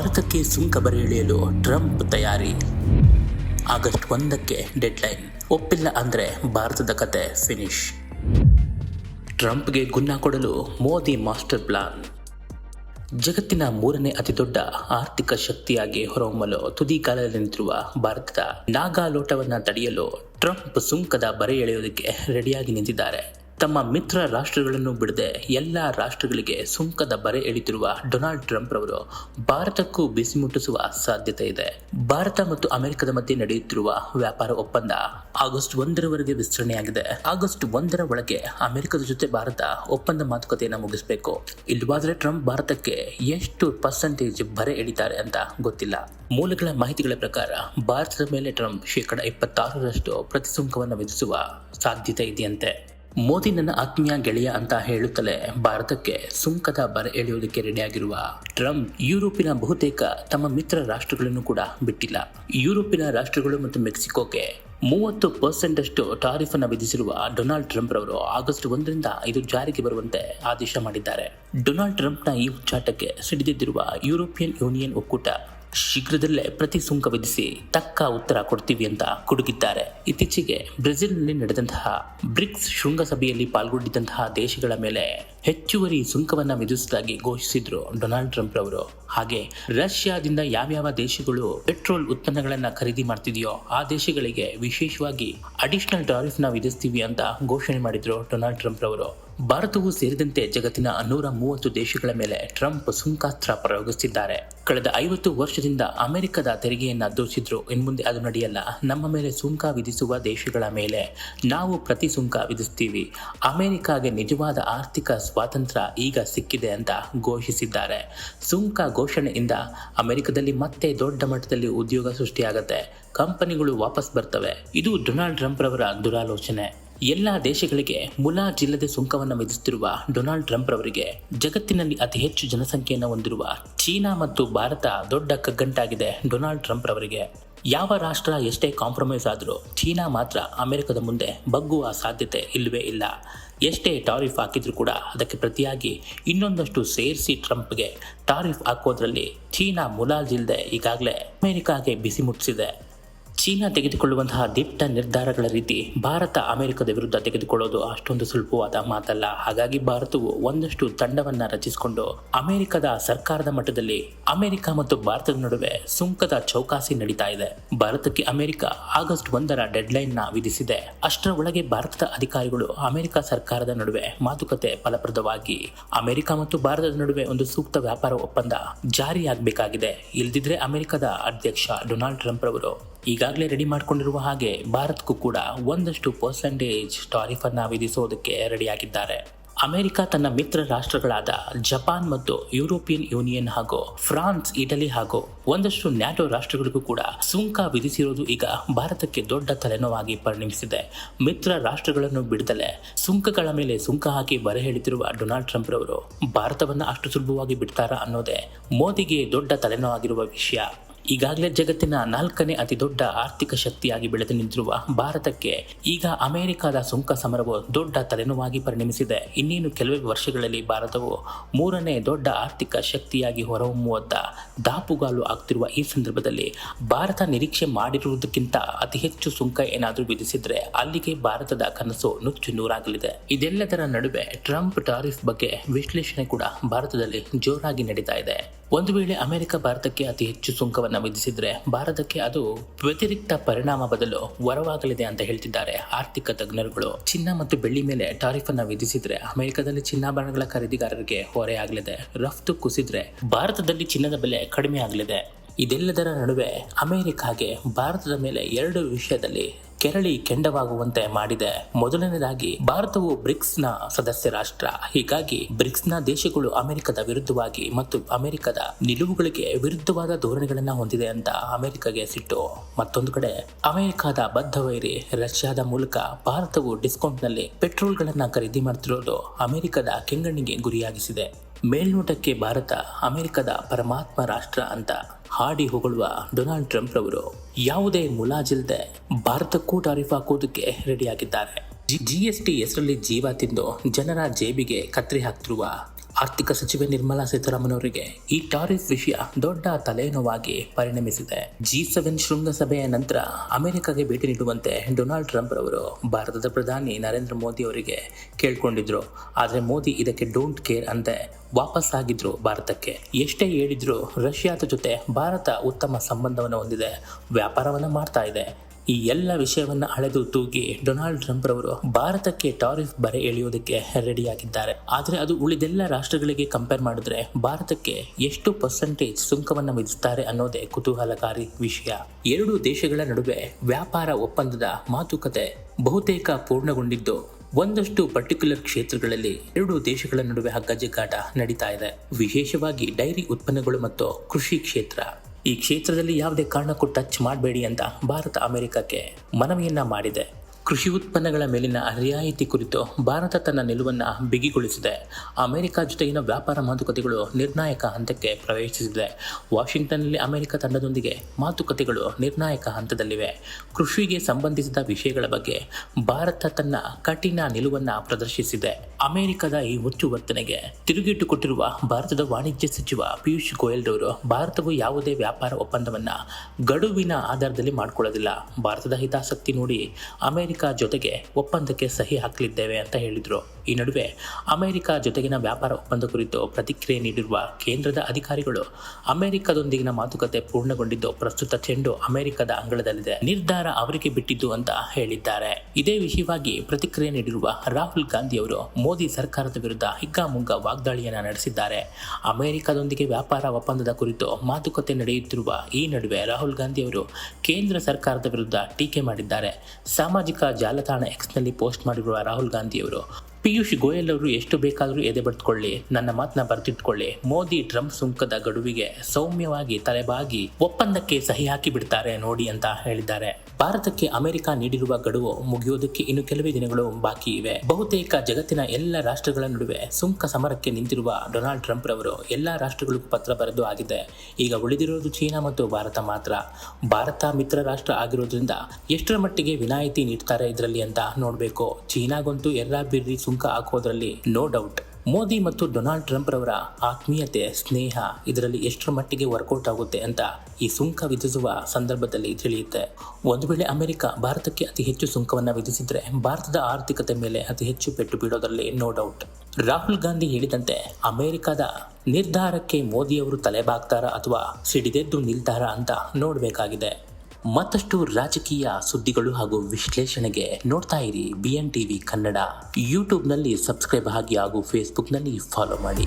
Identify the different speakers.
Speaker 1: ಭಾರತಕ್ಕೆ ಸುಂಕ ಬರೆಯಿಳಿಯಲು ಟ್ರಂಪ್ ತಯಾರಿ. ಆಗಸ್ಟ್ ಒಂದಕ್ಕೆ ಡೆಡ್ಲೈನ್. ಒಪ್ಪಿಲ್ಲ ಅಂದ್ರೆ ಭಾರತದ ಕತೆ ಫಿನಿಶ್. ಟ್ರಂಪ್ಗೆ ಗುನ್ನ ಕೊಡಲು ಮೋದಿ ಮಾಸ್ಟರ್ ಪ್ಲಾನ್. ಜಗತ್ತಿನ ಮೂರನೇ ಅತಿದೊಡ್ಡ ಆರ್ಥಿಕ ಶಕ್ತಿಯಾಗಿ ಹೊರಹೊಮ್ಮಲು ತುದಿಗಾಲದಲ್ಲಿ ನಿಂತಿರುವ ಭಾರತದ ನಾಗಾಲೋಟವನ್ನು ತಡೆಯಲು ಟ್ರಂಪ್ ಸುಂಕದ ಬರೆ ಎಳೆಯೋದಕ್ಕೆ ರೆಡಿಯಾಗಿ ನಿಂತಿದ್ದಾರೆ. ತಮ್ಮ ಮಿತ್ರ ರಾಷ್ಟ್ರಗಳನ್ನು ಬಿಡದೆ ಎಲ್ಲ ರಾಷ್ಟ್ರಗಳಿಗೆ ಸುಂಕದ ಬರೆ ಎಳಿತಿರುವ ಡೊನಾಲ್ಡ್ ಟ್ರಂಪ್ ರವರು ಭಾರತಕ್ಕೂ ಬಿಸಿ ಮುಟ್ಟಿಸುವ ಸಾಧ್ಯತೆ ಇದೆ. ಭಾರತ ಮತ್ತು ಅಮೆರಿಕದ ಮಧ್ಯೆ ನಡೆಯುತ್ತಿರುವ ವ್ಯಾಪಾರ ಒಪ್ಪಂದ ಆಗಸ್ಟ್ ಒಂದರವರೆಗೆ ವಿಸ್ತರಣೆಯಾಗಿದೆ. ಆಗಸ್ಟ್ ಒಂದರ ಒಳಗೆ ಅಮೆರಿಕದ ಜೊತೆ ಭಾರತ ಒಪ್ಪಂದ ಮಾತುಕತೆಯನ್ನು ಮುಗಿಸಬೇಕು. ಇಲ್ಲವಾದ್ರೆ ಟ್ರಂಪ್ ಭಾರತಕ್ಕೆ ಎಷ್ಟು ಪರ್ಸೆಂಟೇಜ್ ಬರೆ ಎಳಿತಾರೆ ಅಂತ ಗೊತ್ತಿಲ್ಲ. ಮೂಲಗಳ ಮಾಹಿತಿಗಳ ಪ್ರಕಾರ ಭಾರತದ ಮೇಲೆ ಟ್ರಂಪ್ ಶೇಕಡ ಇಪ್ಪತ್ತಾರರಷ್ಟು ಪ್ರತಿ ಸುಂಕವನ್ನು ವಿಧಿಸುವ ಸಾಧ್ಯತೆ ಇದೆಯಂತೆ. ಮೋದಿ ನನ್ನ ಆತ್ಮೀಯ ಗೆಳೆಯ ಅಂತ ಹೇಳುತ್ತಲೇ ಭಾರತಕ್ಕೆ ಸುಂಕದ ಬರ ಎಳೆಯುವುದಕ್ಕೆ ರೆಡಿಯಾಗಿರುವ ಟ್ರಂಪ್ ಯುರೋಪಿನ ಬಹುತೇಕ ತಮ್ಮ ಮಿತ್ರ ರಾಷ್ಟ್ರಗಳನ್ನು ಕೂಡ ಬಿಟ್ಟಿಲ್ಲ. ಯುರೋಪಿನ ರಾಷ್ಟ್ರಗಳು ಮತ್ತು ಮೆಕ್ಸಿಕೋಗೆ ಮೂವತ್ತು ಪರ್ಸೆಂಟ್ ಅಷ್ಟು ಟಾರಿಫ್ ಅನ್ನು ವಿಧಿಸಿರುವ ಡೊನಾಲ್ಡ್ ಟ್ರಂಪ್ ರವರು ಆಗಸ್ಟ್ ಒಂದರಿಂದ ಇದು ಜಾರಿಗೆ ಬರುವಂತೆ ಆದೇಶ ಮಾಡಿದ್ದಾರೆ. ಡೊನಾಲ್ಡ್ ಟ್ರಂಪ್ನ ಈ ಉಚ್ಚಾಟಕ್ಕೆ ಸಿಡಿದಿದ್ದಿರುವ ಯುರೋಪಿಯನ್ ಯೂನಿಯನ್ ಒಕ್ಕೂಟ ಶೀಘ್ರದಲ್ಲೇ ಪ್ರತಿ ಸುಂಕ ವಿಧಿಸಿ ತಕ್ಕ ಉತ್ತರ ಕೊಡ್ತೀವಿ ಅಂತ ಕುಡುಗಿದ್ದಾರೆ. ಇತ್ತೀಚೆಗೆ ಬ್ರೆಜಿಲ್ನಲ್ಲಿ ನಡೆದಂತಹ ಬ್ರಿಕ್ಸ್ ಶೃಂಗಸಭೆಯಲ್ಲಿ ಪಾಲ್ಗೊಂಡಿದ್ದಂತಹ ದೇಶಗಳ ಮೇಲೆ ಹೆಚ್ಚುವರಿ ಸುಂಕವನ್ನು ವಿಧಿಸುವುದಾಗಿ ಘೋಷಿಸಿದ್ರು ಡೊನಾಲ್ಡ್ ಟ್ರಂಪ್ ರವರು. ಹಾಗೆ ರಷ್ಯಾದಿಂದ ಯಾವ್ಯಾವ ದೇಶಗಳು ಪೆಟ್ರೋಲ್ ಉತ್ಪನ್ನಗಳನ್ನ ಖರೀದಿ ಮಾಡ್ತಿದೆಯೋ ಆ ದೇಶಗಳಿಗೆ ವಿಶೇಷವಾಗಿ ಅಡಿಷನಲ್ ಟಾರಿಫ್ನ ವಿಧಿಸ್ತೀವಿ ಅಂತ ಘೋಷಣೆ ಮಾಡಿದ್ರು ಡೊನಾಲ್ಡ್ ಟ್ರಂಪ್ ರವರು. ಭಾರತವು ಸೇರಿದಂತೆ ಜಗತ್ತಿನ ನೂರ ಮೂವತ್ತು ದೇಶಗಳ ಮೇಲೆ ಟ್ರಂಪ್ ಸುಂಕಾಸ್ತ್ರ ಪ್ರಯೋಗಿಸಿದ್ದಾರೆ ಕಳೆದ ಐವತ್ತು ವರ್ಷದಿಂದ ಅಮೆರಿಕದ ತೆರಿಗೆಯನ್ನ ದೋಷಿದ್ರು ಇನ್ಮುಂದೆ ಅದು ನಡೆಯಲ್ಲ. ನಮ್ಮ ಮೇಲೆ ಸುಂಕ ವಿಧಿಸುವ ದೇಶಗಳ ಮೇಲೆ ನಾವು ಪ್ರತಿ ಸುಂಕ ವಿಧಿಸ್ತೀವಿ. ಅಮೆರಿಕಾಗೆ ನಿಜವಾದ ಆರ್ಥಿಕ ಸ್ವಾತಂತ್ರ್ಯ ಈಗ ಸಿಕ್ಕಿದೆ ಅಂತ ಘೋಷಿಸಿದ್ದಾರೆ. ಸುಂಕ ಘೋಷಣೆಯಿಂದ ಅಮೆರಿಕದಲ್ಲಿ ಮತ್ತೆ ದೊಡ್ಡ ಮಟ್ಟದಲ್ಲಿ ಉದ್ಯೋಗ ಸೃಷ್ಟಿಯಾಗತ್ತೆ. ಕಂಪನಿಗಳು ವಾಪಸ್ ಬರ್ತವೆ. ಇದು ಡೊನಾಲ್ಡ್ ಟ್ರಂಪ್ ರವರ ದುರಾಲೋಚನೆ. ಎಲ್ಲ ದೇಶಗಳಿಗೆ ಮುಲಾಜಿಲ್ಲದೆ ಸುಂಕವನ್ನು ವಿಧಿಸುತ್ತಿರುವ ಡೊನಾಲ್ಡ್ ಟ್ರಂಪ್ ರವರಿಗೆ ಜಗತ್ತಿನಲ್ಲಿ ಅತಿ ಹೆಚ್ಚು ಜನಸಂಖ್ಯೆಯನ್ನು ಹೊಂದಿರುವ ಚೀನಾ ಮತ್ತು ಭಾರತ ದೊಡ್ಡ ಕಗ್ಗಂಟಾಗಿದೆ ಡೊನಾಲ್ಡ್ ಟ್ರಂಪ್ ರವರಿಗೆ. ಯಾವ ರಾಷ್ಟ್ರ ಎಷ್ಟೇ ಕಾಂಪ್ರಮೈಸ್ ಆದರೂ ಚೀನಾ ಮಾತ್ರ ಅಮೆರಿಕದ ಮುಂದೆ ಬಗ್ಗುವ ಸಾಧ್ಯತೆ ಇಲ್ಲವೇ ಇಲ್ಲ. ಎಷ್ಟೇ ಟಾರಿಫ್ ಹಾಕಿದ್ರೂ ಕೂಡ ಅದಕ್ಕೆ ಪ್ರತಿಯಾಗಿ ಇನ್ನೊಂದಷ್ಟು ಸೇರಿಸಿ ಟ್ರಂಪ್ಗೆ ಟಾರಿಫ್ ಹಾಕೋದ್ರಲ್ಲಿ ಚೀನಾ ಮುಲಾಜಿಲ್ಲದೆ ಈಗಾಗಲೇ ಅಮೆರಿಕಾಗೆ ಬಿಸಿ ಮುಟ್ಟಿಸಿದೆ. ಚೀನಾ ತೆಗೆದುಕೊಳ್ಳುವಂತಹ ದಿಟ್ಟ ನಿರ್ಧಾರಗಳ ರೀತಿ ಭಾರತ ಅಮೆರಿಕದ ವಿರುದ್ಧ ತೆಗೆದುಕೊಳ್ಳೋದು ಅಷ್ಟೊಂದು ಸುಲಭವಾದ ಮಾತಲ್ಲ. ಹಾಗಾಗಿ ಭಾರತವು ಒಂದಷ್ಟು ತಂಡವನ್ನ ರಚಿಸಿಕೊಂಡು ಅಮೆರಿಕದ ಸರ್ಕಾರದ ಮಟ್ಟದಲ್ಲಿ ಅಮೆರಿಕ ಮತ್ತು ಭಾರತದ ನಡುವೆ ಸುಂಕದ ಚೌಕಾಸಿ ನಡೀತಾ ಇದೆ. ಭಾರತಕ್ಕೆ ಅಮೆರಿಕ ಆಗಸ್ಟ್ ಒಂದರ ಡೆಡ್ಲೈನ್ನ ವಿಧಿಸಿದೆ. ಅಷ್ಟರ ಒಳಗೆ ಭಾರತದ ಅಧಿಕಾರಿಗಳು ಅಮೆರಿಕ ಸರ್ಕಾರದ ನಡುವೆ ಮಾತುಕತೆ ಫಲಪ್ರದವಾಗಿ ಅಮೆರಿಕ ಮತ್ತು ಭಾರತದ ನಡುವೆ ಒಂದು ಸೂಕ್ತ ವ್ಯಾಪಾರ ಒಪ್ಪಂದ ಜಾರಿಯಾಗಬೇಕಾಗಿದೆ. ಇಲ್ದಿದ್ರೆ ಅಮೆರಿಕದ ಅಧ್ಯಕ್ಷ ಡೊನಾಲ್ಡ್ ಟ್ರಂಪ್ ರವರು ಈಗಾಗಲೇ ರೆಡಿ ಮಾಡಿಕೊಂಡಿರುವ ಹಾಗೆ ಭಾರತಕ್ಕೂ ಕೂಡ ಒಂದಷ್ಟು ಪರ್ಸೆಂಟೇಜ್ ಟಾರಿಫನ್ನು ವಿಧಿಸೋದಕ್ಕೆ ರೆಡಿಯಾಗಿದ್ದಾರೆ ಅಮೆರಿಕ ತನ್ನ ಮಿತ್ರ ರಾಷ್ಟ್ರಗಳಾದ ಜಪಾನ್ ಮತ್ತು ಯುರೋಪಿಯನ್ ಯೂನಿಯನ್ ಹಾಗೂ ಫ್ರಾನ್ಸ್, ಇಟಲಿ ಹಾಗೂ ಒಂದಷ್ಟು ನ್ಯಾಟೋ ರಾಷ್ಟ್ರಗಳಿಗೂ ಕೂಡ ಸುಂಕ ವಿಧಿಸಿರುವುದು ಈಗ ಭಾರತಕ್ಕೆ ದೊಡ್ಡ ತಲೆನೋವಾಗಿ ಪರಿಣಮಿಸಿದೆ. ಮಿತ್ರ ರಾಷ್ಟ್ರಗಳನ್ನು ಬಿಡದಲೆ ಸುಂಕಗಳ ಮೇಲೆ ಸುಂಕ ಹಾಕಿ ಬರೆ ಡೊನಾಲ್ಡ್ ಟ್ರಂಪ್ ರವರು ಭಾರತವನ್ನು ಅಷ್ಟು ಸುಲಭವಾಗಿ ಬಿಡ್ತಾರಾ ಅನ್ನೋದೇ ಮೋದಿಗೆ ದೊಡ್ಡ ತಲೆನೋವಾಗಿರುವ ವಿಷಯ. ಈಗಾಗಲೇ ಜಗತ್ತಿನ ನಾಲ್ಕನೇ ಅತಿ ದೊಡ್ಡ ಆರ್ಥಿಕ ಶಕ್ತಿಯಾಗಿ ಬೆಳೆದು ನಿಂತಿರುವ ಭಾರತಕ್ಕೆ ಈಗ ಅಮೆರಿಕದ ಸುಂಕ ಸಮರವು ದೊಡ್ಡ ತಲೆನೋವಾಗಿ ಪರಿಣಮಿಸಿದೆ. ಇನ್ನೇನು ಕೆಲವೇ ವರ್ಷಗಳಲ್ಲಿ ಭಾರತವು ಮೂರನೇ ದೊಡ್ಡ ಆರ್ಥಿಕ ಶಕ್ತಿಯಾಗಿ ಹೊರಹೊಮ್ಮುವತ್ತ ದಾಪುಗಾಲು ಆಗ್ತಿರುವ ಈ ಸಂದರ್ಭದಲ್ಲಿ ಭಾರತ ನಿರೀಕ್ಷೆ ಮಾಡಿರುವುದಕ್ಕಿಂತ ಅತಿ ಹೆಚ್ಚು ಸುಂಕ ಏನಾದರೂ ವಿಧಿಸಿದ್ರೆ ಅಲ್ಲಿಗೆ ಭಾರತದ ಕನಸು ನುಚ್ಚು ನೂರಾಗಲಿದೆ. ಇದೆಲ್ಲದರ ನಡುವೆ ಟ್ರಂಪ್ ಟಾರಿಫ್ ಬಗ್ಗೆ ವಿಶ್ಲೇಷಣೆ ಕೂಡ ಭಾರತದಲ್ಲಿ ಜೋರಾಗಿ ನಡೀತಾ ಇದೆ. ಒಂದು ವೇಳೆ ಅಮೆರಿಕ ಭಾರತಕ್ಕೆ ಅತಿ ಹೆಚ್ಚು ಸುಂಕವನ್ನು ವಿಧಿಸಿದರೆ ಭಾರತಕ್ಕೆ ಅದು ವ್ಯತಿರಿಕ್ತ ಪರಿಣಾಮ ಬದಲು ವರವಾಗಲಿದೆ ಅಂತ ಹೇಳ್ತಿದ್ದಾರೆ ಆರ್ಥಿಕ ತಜ್ಞರುಗಳು. ಚಿನ್ನ ಮತ್ತು ಬೆಳ್ಳಿ ಮೇಲೆ ಟಾರಿಫ್ ಅನ್ನು ವಿಧಿಸಿದರೆ ಅಮೆರಿಕದಲ್ಲಿ ಚಿನ್ನಾಭರಣಗಳ ಖರೀದಿಗಾರರಿಗೆ ಹೊರೆಯಾಗಲಿದೆ ರಫ್ತು ಕುಸಿದ್ರೆ ಭಾರತದಲ್ಲಿ ಚಿನ್ನದ ಬೆಲೆ ಕಡಿಮೆ ಆಗಲಿದೆ. ಇದೆಲ್ಲದರ ನಡುವೆ ಅಮೆರಿಕಾಗೆ ಭಾರತದ ಮೇಲೆ ಎರಡು ವಿಷಯದಲ್ಲಿ ಕೆರಳಿ ಕೆಂಡವಾಗುವಂತೆ ಮಾಡಿದೆ. ಮೊದಲನೇದಾಗಿ, ಭಾರತವು ಬ್ರಿಕ್ಸ್ನ ಸದಸ್ಯ ರಾಷ್ಟ್ರ. ಹೀಗಾಗಿ, ಬ್ರಿಕ್ಸ್ನ ದೇಶಗಳು ಅಮೆರಿಕದ ವಿರುದ್ಧವಾಗಿ ಮತ್ತು ಅಮೆರಿಕದ ನಿಲುವುಗಳಿಗೆ ವಿರುದ್ಧವಾದ ಧೋರಣೆಗಳನ್ನ ಹೊಂದಿದೆ ಅಂತ ಅಮೆರಿಕಗೆ ಸಿಟ್ಟು. ಮತ್ತೊಂದು ಕಡೆ, ಅಮೆರಿಕದ ಬದ್ಧವೈರಿ ರಷ್ಯಾದ ಮೂಲಕ ಭಾರತವು ಡಿಸ್ಕೌಂಟ್ನಲ್ಲಿ ಪೆಟ್ರೋಲ್ಗಳನ್ನು ಖರೀದಿ ಮಾಡ್ತಿರೋದು ಅಮೆರಿಕದ ಕೆಂಗಣ್ಣಿಗೆ ಗುರಿಯಾಗಿಸಿದೆ. ಮೇಲ್ನೋಟಕ್ಕೆ ಭಾರತ ಅಮೆರಿಕದ ಪರಮಾತ್ಮ ರಾಷ್ಟ್ರ ಅಂತ. ಹಾಡಿ ಹೊಗಳುವ ಡೊನಾಲ್ಡ್ ಟ್ರಂಪ್ ರವರು ಯಾವುದೇ ಮುಲಾಜಿಲ್ಲದೆ ಭಾರತಕ್ಕೂ ಟಾರಿಫ್ ಹಾಕೋದಕ್ಕೆ ರೆಡಿಯಾಗಿದ್ದಾರೆ. ಜಿ ಎಸ್ ಟಿ ಹೆಸರಲ್ಲಿ ಜೀವ ತಿಂದು ಜನರ ಜೇಬಿಗೆ ಕತ್ತರಿ ಹಾಕ್ತಿರುವ ಆರ್ಥಿಕ ಸಚಿವೆ ನಿರ್ಮಲಾ ಸೀತಾರಾಮನ್ ಅವರಿಗೆ ಈ ಟಾರಿಫ್ ವಿಷಯ ದೊಡ್ಡ ತಲೆನೋವಾಗಿ ಪರಿಣಮಿಸಿದೆ. ಜಿ ಸೆವೆನ್ ಶೃಂಗಸಭೆಯ ನಂತರ ಅಮೆರಿಕಗೆ ಭೇಟಿ ನೀಡುವಂತೆ ಡೊನಾಲ್ಡ್ ಟ್ರಂಪ್ ಅವರು ಭಾರತದ ಪ್ರಧಾನಿ ನರೇಂದ್ರ ಮೋದಿ ಅವರಿಗೆ ಕೇಳ್ಕೊಂಡಿದ್ರು. ಆದರೆ ಮೋದಿ ಇದಕ್ಕೆ ಡೋಂಟ್ ಕೇರ್ ಅಂತೆ ವಾಪಸ್ ಆಗಿದ್ರು ಭಾರತಕ್ಕೆ. ಎಷ್ಟೇ ಹೇಳಿದ್ರು ರಷ್ಯಾದ ಜೊತೆ ಭಾರತ ಉತ್ತಮ ಸಂಬಂಧವನ್ನು ಹೊಂದಿದೆ. ವ್ಯಾಪಾರವನ್ನ ಮಾಡ್ತಾ ಇದೆ. ಈ ಎಲ್ಲ ವಿಷಯವನ್ನು ಅಳೆದು ತೂಗಿ ಡೊನಾಲ್ಡ್ ಟ್ರಂಪ್ ರವರು ಭಾರತಕ್ಕೆ ಟಾರಿಫ್ ಬರೆ ಎಳೆಯೋದಕ್ಕೆ ರೆಡಿಯಾಗಿದ್ದಾರೆ. ಆದರೆ ಅದು ಉಳಿದೆಲ್ಲ ರಾಷ್ಟ್ರಗಳಿಗೆ ಕಂಪೇರ್ ಮಾಡಿದ್ರೆ ಭಾರತಕ್ಕೆ ಎಷ್ಟು ಪರ್ಸೆಂಟೇಜ್ ಸುಂಕವನ್ನು ವಿಧಿಸುತ್ತಾರೆ ಅನ್ನೋದೇ ಕುತೂಹಲಕಾರಿ ವಿಷಯ. ಎರಡು ದೇಶಗಳ ನಡುವೆ ವ್ಯಾಪಾರ ಒಪ್ಪಂದದ ಮಾತುಕತೆ ಬಹುತೇಕ ಪೂರ್ಣಗೊಂಡಿದ್ದು ಒಂದಷ್ಟು ಪರ್ಟಿಕ್ಯುಲರ್ ಕ್ಷೇತ್ರಗಳಲ್ಲಿ ಎರಡು ದೇಶಗಳ ನಡುವೆ ಹಗ್ಗಜಗ್ಗಾಟ ನಡೀತಾ ಇದೆ. ವಿಶೇಷವಾಗಿ ಡೈರಿ ಉತ್ಪನ್ನಗಳು ಮತ್ತು ಕೃಷಿ ಕ್ಷೇತ್ರ. ಈ ಕ್ಷೇತ್ರದಲ್ಲಿ ಯಾವುದೇ ಕಾರಣಕ್ಕೂ ಟಚ್ ಮಾಡಬೇಡಿ ಅಂತ ಭಾರತ ಅಮೆರಿಕಕ್ಕೆ ಮನವಿಯನ್ನ ಮಾಡಿದೆ. ಕೃಷಿ ಉತ್ಪನ್ನಗಳ ಮೇಲಿನ ರಿಯಾಯಿತಿ ಕುರಿತು ಭಾರತ ತನ್ನ ನಿಲುವನ್ನು ಬಿಗಿಗೊಳಿಸಿದೆ. ಅಮೆರಿಕ ಜೊತೆಗಿನ ವ್ಯಾಪಾರ ಮಾತುಕತೆಗಳು ನಿರ್ಣಾಯಕ ಹಂತಕ್ಕೆ ಪ್ರವೇಶಿಸಿದೆ. ವಾಷಿಂಗ್ಟನ್ನಲ್ಲಿ ಅಮೆರಿಕ ತಂಡದೊಂದಿಗೆ ಮಾತುಕತೆಗಳು ನಿರ್ಣಾಯಕ ಹಂತದಲ್ಲಿವೆ. ಕೃಷಿಗೆ ಸಂಬಂಧಿಸಿದ ವಿಷಯಗಳ ಬಗ್ಗೆ ಭಾರತ ತನ್ನ ಕಠಿಣ ನಿಲುವನ್ನು ಪ್ರದರ್ಶಿಸಿದೆ. ಅಮೆರಿಕದ ಈ ಹುಚ್ಚು ವರ್ತನೆಗೆ ತಿರುಗೇಟು ಕೊಟ್ಟಿರುವ ಭಾರತದ ವಾಣಿಜ್ಯ ಸಚಿವ ಪಿಯೂಷ್ ಗೋಯಲ್ ರವರು ಭಾರತವು ಯಾವುದೇ ವ್ಯಾಪಾರ ಒಪ್ಪಂದವನ್ನು ಗಡುವಿನ ಆಧಾರದಲ್ಲಿ ಮಾಡಿಕೊಳ್ಳೋದಿಲ್ಲ. ಭಾರತದ ಹಿತಾಸಕ್ತಿ ನೋಡಿ ಅಮೆರಿಕ ಜೊತೆಗೆ ಒಪ್ಪಂದಕ್ಕೆ ಸಹಿ ಹಾಕಲಿದ್ದೇವೆ ಅಂತ ಹೇಳಿದರು. ಈ ನಡುವೆ ಅಮೆರಿಕ ಜೊತೆಗಿನ ವ್ಯಾಪಾರ ಒಪ್ಪಂದ ಕುರಿತು ಪ್ರತಿಕ್ರಿಯೆ ನೀಡಿರುವ ಕೇಂದ್ರದ ಅಧಿಕಾರಿಗಳು, ಅಮೆರಿಕದೊಂದಿಗಿನ ಮಾತುಕತೆ ಪೂರ್ಣಗೊಂಡಿದ್ದು ಪ್ರಸ್ತುತ ಚೆಂಡು ಅಮೆರಿಕದ ಅಂಗಳದಲ್ಲಿದೆ. ನಿರ್ಧಾರ ಅವರಿಗೆ ಬಿಟ್ಟಿದ್ದು ಅಂತ ಹೇಳಿದ್ದಾರೆ. ಇದೇ ವಿಷಯವಾಗಿ ಪ್ರತಿಕ್ರಿಯೆ ನೀಡಿರುವ ರಾಹುಲ್ ಗಾಂಧಿ ಅವರು ಮೋದಿ ಸರ್ಕಾರದ ವಿರುದ್ಧ ಹಿಗ್ಗಾಮುಗ್ಗಾ ವಾಗ್ದಾಳಿಯನ್ನು ನಡೆಸಿದ್ದಾರೆ. ಅಮೆರಿಕದೊಂದಿಗೆ ವ್ಯಾಪಾರ ಒಪ್ಪಂದದ ಕುರಿತು ಮಾತುಕತೆ ನಡೆಯುತ್ತಿರುವ ಈ ನಡುವೆ ರಾಹುಲ್ ಗಾಂಧಿ ಅವರು ಕೇಂದ್ರ ಸರ್ಕಾರದ ವಿರುದ್ಧ ಟೀಕೆ ಮಾಡಿದ್ದಾರೆ. ಸಾಮಾಜಿಕ ಜಾಲತಾಣ ಎಕ್ಸ್ನಲ್ಲಿ ಪೋಸ್ಟ್ ಮಾಡಿರುವ ರಾಹುಲ್ ಗಾಂಧಿ ಅವರು ಪಿಯೂಷ್ ಗೋಯಲ್ ಅವರು ಎಷ್ಟು ಬೇಕಾದರೂ ಎದೆ ಬಡ್ಕೊಳ್ಳಿ. ನನ್ನ ಮಾತನ್ನ ಬರ್ತಿಟ್ಕೊಳ್ಳಿ. ಮೋದಿ ಟ್ರಂಪ್ ಸುಂಕದ ಗಡುವಿಗೆ ಸೌಮ್ಯವಾಗಿ ತಲೆಬಾಗಿ ಒಪ್ಪಂದಕ್ಕೆ ಸಹಿ ಹಾಕಿ ಬಿಡ್ತಾರೆ ನೋಡಿ ಅಂತ ಹೇಳಿದ್ದಾರೆ. ಭಾರತಕ್ಕೆ ಅಮೆರಿಕ ನೀಡಿರುವ ಗಡುವು ಮುಗಿಯೋದಕ್ಕೆ ಇನ್ನು ಕೆಲವೇ ದಿನಗಳು ಬಾಕಿ ಇವೆ. ಬಹುತೇಕ ಜಗತ್ತಿನ ಎಲ್ಲ ರಾಷ್ಟ್ರಗಳ ನಡುವೆ ಸುಂಕ ಸಮರಕ್ಕೆ ನಿಂತಿರುವ ಡೊನಾಲ್ಡ್ ಟ್ರಂಪ್ ರವರು ಎಲ್ಲ ರಾಷ್ಟ್ರಗಳಿಗೂ ಪತ್ರ ಬರೆದು ಆಗಿದೆ. ಈಗ ಉಳಿದಿರೋದು ಚೀನಾ ಮತ್ತು ಭಾರತ ಮಾತ್ರ. ಭಾರತ ಮಿತ್ರ ರಾಷ್ಟ್ರ ಆಗಿರೋದ್ರಿಂದ ಎಷ್ಟರ ಮಟ್ಟಿಗೆ ವಿನಾಯಿತಿ ನೀಡ್ತಾರೆ ಇದರಲ್ಲಿ ಅಂತ ನೋಡಬೇಕು. ಚೀನಾಗಂತೂ ಎಲ್ಲ ಬಿರ್ರಿ ಸುಂಕ ಹಾಕೋದ್ರಲ್ಲಿ ನೋ ಡೌಟ್ ಮೋದಿ ಮತ್ತು ಡೊನಾಲ್ಡ್ ಟ್ರಂಪ್ ರವರ ಆತ್ಮೀಯತೆ, ಸ್ನೇಹ ಇದರಲ್ಲಿ ಎಷ್ಟರ ಮಟ್ಟಿಗೆ ವರ್ಕೌಟ್ ಆಗುತ್ತೆ ಅಂತ ಈ ಸುಂಕ ವಿಧಿಸುವ ಸಂದರ್ಭದಲ್ಲಿ ತಿಳಿಯುತ್ತೆ. ಒಂದು ವೇಳೆ ಅಮೆರಿಕ ಭಾರತಕ್ಕೆ ಅತಿ ಹೆಚ್ಚು ಸುಂಕವನ್ನು ವಿಧಿಸಿದ್ರೆ ಭಾರತದ ಆರ್ಥಿಕತೆ ಮೇಲೆ ಅತಿ ಹೆಚ್ಚು ಪೆಟ್ಟು ಬೀಳೋದ್ರಲ್ಲಿ ನೋ ಡೌಟ್ ರಾಹುಲ್ ಗಾಂಧಿ ಹೇಳಿದಂತೆ ಅಮೆರಿಕದ ನಿರ್ಧಾರಕ್ಕೆ ಮೋದಿಯವರು ತಲೆಬಾಗ್ತಾರಾ ಅಥವಾ ಸಿಡಿದೆದ್ದು ನಿಲ್ತಾರಾ ಅಂತ ನೋಡಬೇಕಾಗಿದೆ. ಮತ್ತಷ್ಟು ರಾಜಕೀಯ ಸುದ್ದಿಗಳು ಹಾಗೂ ವಿಶ್ಲೇಷಣೆಗೆ ನೋಡ್ತಾ ಇರಿ ಬಿ ಎನ್ ಟಿವಿ ಕನ್ನಡ. ಯೂಟ್ಯೂಬ್ನಲ್ಲಿ ಸಬ್ಸ್ಕ್ರೈಬ್ ಆಗಿ ಹಾಗೂ ಫೇಸ್ಬುಕ್ನಲ್ಲಿ ಫಾಲೋ ಮಾಡಿ.